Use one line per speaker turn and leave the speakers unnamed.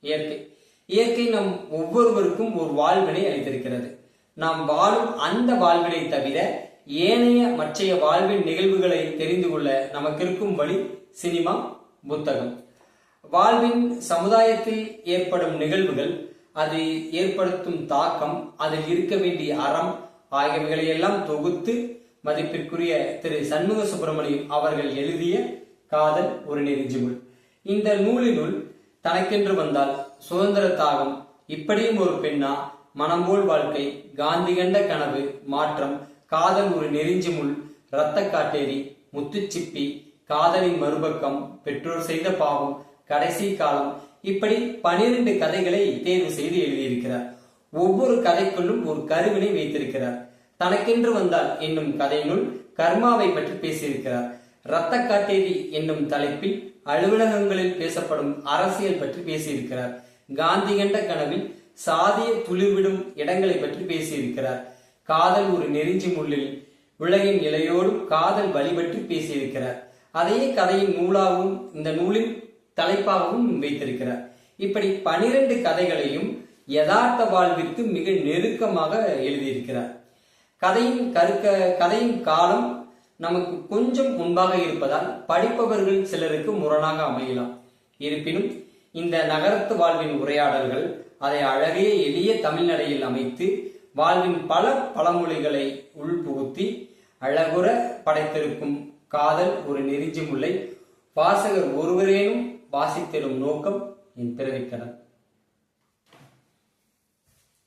இயற்கை. இயற்கை நம் ஒவ்வொருவருக்கும் ஒரு வாழ்வினை அளித்திருக்கிறது. நாம் வாழும் அந்த வாழ்வினை தவிர ஏனைய மற்றைய வாழ்வின் நிகழ்வுகளை தெரிந்து கொள்ள நமக்கு இருக்கும் வழி சினிமா புத்தகம். வாழ்வின் சமுதாயத்தில் ஏற்படும் நிகழ்வுகள் அது ஏற்படுத்தும் தாக்கம் அதில் இருக்க வேண்டிய அறம் ஆகியவைகளையெல்லாம் தொகுத்து மதிப்பிற்குரிய திரு சண்முக சுப்பிரமணியம் அவர்கள் எழுதிய காதல் ஒரு நெறிஞ்சிமுள். இந்த நூலினுள் தனக்கென்று வந்தால் சுதந்திர தாகம். இப்படியும் ஒரு பெண்ணா மனம்போல் வாழ்க்கை காந்தி கண்ட கனவு மாற்றம் காதல் ஒரு நெறிஞ்சி முள் இரத்த காட்டேரி முத்துச்சிப்பி காதலின் மறுபக்கம் பெற்றோர் செய்த பாவம் கடைசி காலம். இப்படி பனிரெண்டு கதைகளை தேர்வு செய்து எழுதியிருக்கிறார். ஒவ்வொரு கதைக்குள்ளும் ஒரு கருவினை வைத்திருக்கிறார். தனக்கென்று வந்தால் என்னும் கதையினுள் கர்மாவை பற்றி பேசியிருக்கிறார். இரத்த காட்டேரி என்னும் தலைப்பில் அலுவலகங்களில் பேசப்படும் அரசியல் பற்றி பேசியிருக்கிறார். காந்தி கண்ட கனவில் சாதிய துளிர்விடும் இடங்களை பற்றி பேசியிருக்கிறார். காதல் ஒரு நெறிஞ்சி முள்ளில் உலகின் நிலையோடும் காதல் வழிபட்டு பேசியிருக்கிறார். அதையே கதையின் நூலாகவும் இந்த நூலின் தலைப்பாகவும் வைத்திருக்கிறார். இப்படி பனிரெண்டு கதைகளையும் யதார்த்த வாழ்விற்கு மிக நெருக்கமாக எழுதியிருக்கிறார். கதையின் கருக்க கதையின் காலம் நமக்கு கொஞ்சம் முன்பாக இருப்பதால் படிப்பவர்கள் சிலருக்கு முரணாக அமையலாம். இருப்பினும் இந்த நகரத்து வாழ்வின் உரையாடல்கள் அதை அழகிய எளிய தமிழ்நடையில் அமைத்து வாழ்வின் பல பழமொழிகளை உள்புகுத்தி அழகுற படைத்திருக்கும் காதல் ஒரு நெறிஞ்சி முல்லை. வாசகர் ஒருவரேனும் வாசித்திடும் நோக்கம் என் பிறவிக்கடன்.